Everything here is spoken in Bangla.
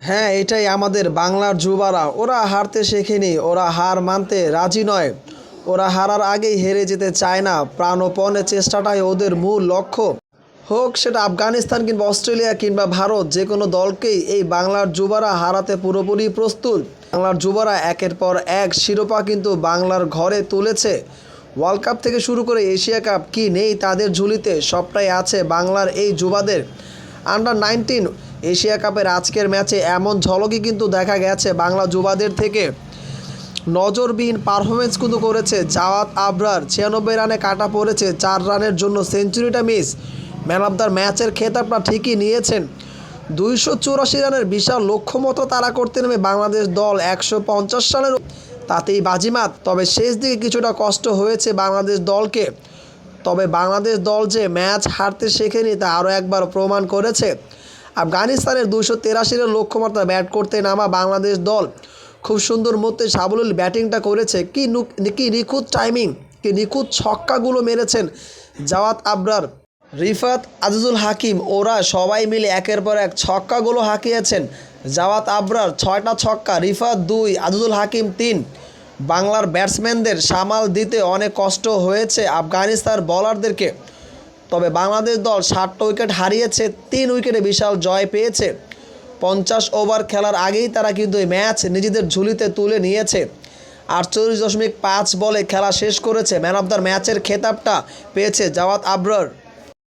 হ্যাঁ এটাই আমাদের বাংলার যুবারা। ওরা হারতে শেখেনি, ওরা হার মানতে রাজি নয়। ওরা হারার আগেই হেরে যেতে চায় না। প্রাণপণের চেষ্টাটাই ওদের মূল লক্ষ্য। হোক, সেটা আফগানিস্তান কিংবা অস্ট্রেলিয়া কিংবা ভারত, যে কোনো দলকেই এই বাংলার যুবারা হারাতে পুরোপুরি প্রস্তুত। বাংলার যুবারা একের পর এক শিরোপা কিন্তু বাংলার ঘরে তুলেছে। ওয়ার্ল্ড কাপ থেকে শুরু করে এশিয়া কাপ, কি নেই তাদের ঝুলিতে সবটাই আছে বাংলার এই যুবাদের। আন্ডার নাইনটিন এশিয়া কাপের আজকের ম্যাচে এমন ঝলকই কিন্তু দেখা গেছে বাংলা যুবাদের থেকে। নজরবিহীন পারফরমেন্স কিন্তু করেছে জাওয়াত আবরার। ছিয়ানব্বই রানে কাটা পড়েছে, চার রানের জন্য সেঞ্চুরিটা মিস ম্যান অফ দ্য ম্যাচের খেতাবটা ঠিকই নিয়েছেন। দুইশো চুরাশি রানের বিশাল লক্ষ্য মতো তারা করতে নেমে বাংলাদেশ দল একশো পঞ্চাশ রানের তাতেই বাজিমাত। তবে শেষ দিকে কিছুটা কষ্ট হয়েছে বাংলাদেশ দলকে। তবে বাংলাদেশ দল যে ম্যাচ হারতে শেখেনি তা আরও একবার প্রমাণ করেছে। আফগানিস্তানের দুশো তেরাশির লক্ষ্যমাত্রা ব্যাট করতে নামা বাংলাদেশ দল। খুব সুন্দর মধ্যে সাবলীল ব্যাটিংটা করেছে। কি কি নিখুঁত টাইমিং কি নিখুঁত ছক্কাগুলো মেরেছেন জাওয়াত আবরার। রিফাত আজিজুল হাকিম, ওরা সবাই মিলে একের পর এক ছক্কাগুলো হাঁকিয়েছেন জাওয়াত আবরার। ছয়টা ছক্কা, রিফাত দুই, আজিজুল হাকিম তিন। বাংলার ব্যাটসম্যানদের সামাল দিতে অনেক কষ্ট হয়েছে আফগানিস্তান বলারদেরকে তবে বাংলাদেশ দল ষাটটা উইকেট হারিয়েছে, তিন উইকেটে বিশাল জয় পেয়েছে। পঞ্চাশ ওভার খেলার আগেই তারা কিন্তু এই ম্যাচ নিজেদের ঝুলিতে তুলে নিয়েছে। আটচল্লিশ দশমিক পাঁচ বলে খেলা শেষ করেছে। ম্যান অফ দ্য ম্যাচের খেতাবটা পেয়েছে জাওয়াত আবরার।